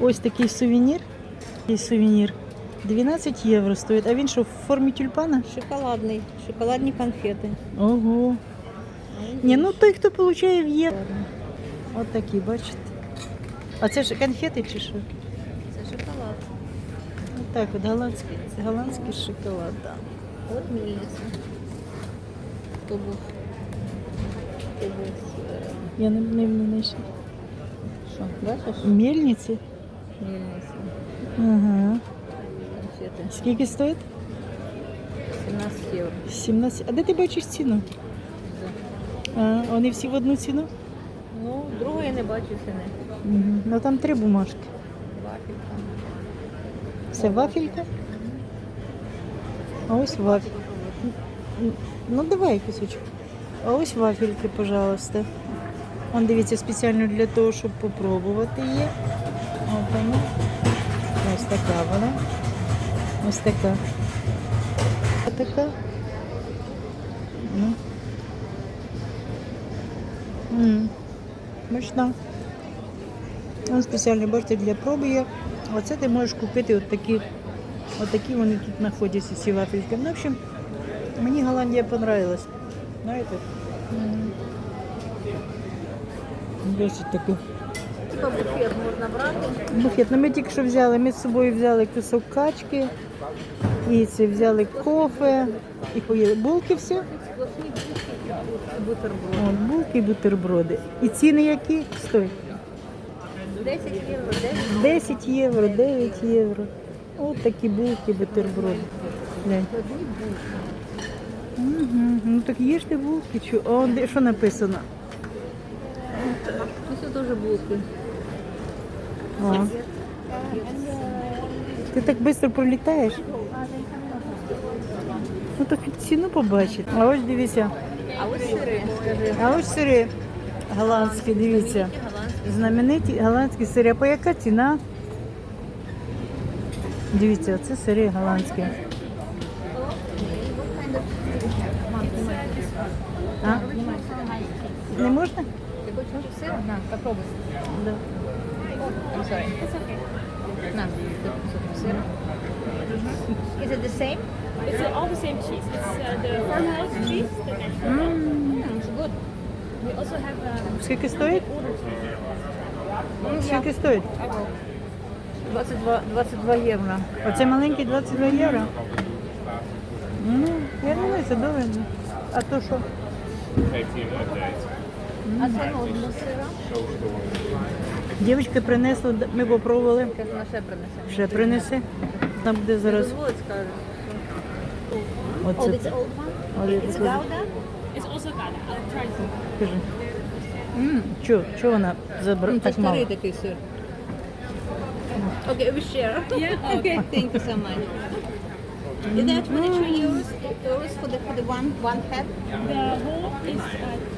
Ось такий сувенір. Такий сувенір. 12 євро стоїть. А він що, в формі тюльпана? Шоколадний, шоколадні конфети. Ого. Ні, ну той, хто получає в євро. От такі, бачите. А це ж конфети чи що? Це шоколад. Так, от голландський, голландський шоколад. Да. От мільниця. То був. Е, Я не, не, не знайшла. Що, бачиш? Мельниці? Ага. Скільки стоїть? 17 євро. 17. А де ти бачиш ціну? А, вони всі в одну ціну? Ну, другої не бачу ціни. Угу. Ну там три бумажки. Вафелька. Це вафелька? А ось вафель. Ну давай кусочок. А ось вафельки, пожалуйста. Он дивіться спеціально для того, щоб попробувати є. Вона. Ось така вона. Ось така. Ось така. Ну. М. Смачна. Он спеціально, бачите, для проби є. Оце ти можеш купити от такі, от такі вони тут знаходяться, ці вафельки. Ну, в общем, мені Голландія понравилась. Знаєте? Досить таке. Типа буфет можна брати. Буфет. Ну, ми тільки що взяли, ми з собою взяли кусок качки, і це взяли кофе, і поїли. Булки все. Сплошні бутерброд. От, булки і бутерброди. І ціни які? Стой. 10 євро, 10 10 євро, 9 євро. От такі булки, бутерброди. Глянь. Угу. Ну так їжте булки. Чу. А де що написано? Ось теж булки. А. Ти так швидко пролітаєш? Ну так ціну побачити. А ось дивіться. А ось сири. А ось сири голландські, дивіться. Знамениті голландські сири. А по яка ціна? Дивіться, це сири голландські. А? Не можна? Ти хочеш сир? На, попробуй. Да. I'm sorry. It's okay. На, ти кусок сира. Is it the same? It's uh, all the same cheese. It's uh, the farmhouse cheese, the natural one. Mm, it's good. We also have um, Скільки стоїть? Mm, Скільки стоїть? 22, 22 євро. Оце маленький 22 євро. Ну, я не знаю, це добре. А то що? А це ну, для сира? Дівчинка принесла, ми попробували. Вона ще принесе. Ще принесе. Там буде зараз. Оце. Old one? It's. Gouda? it's also Gouda. I'll try to. Покажи. М, Чо, чо вона забрала Це так мало? старий такий сир. Okay, we share. Yeah, okay. Thank you so much. Is that 23 euros, euros for the for the one one head? The whole is uh,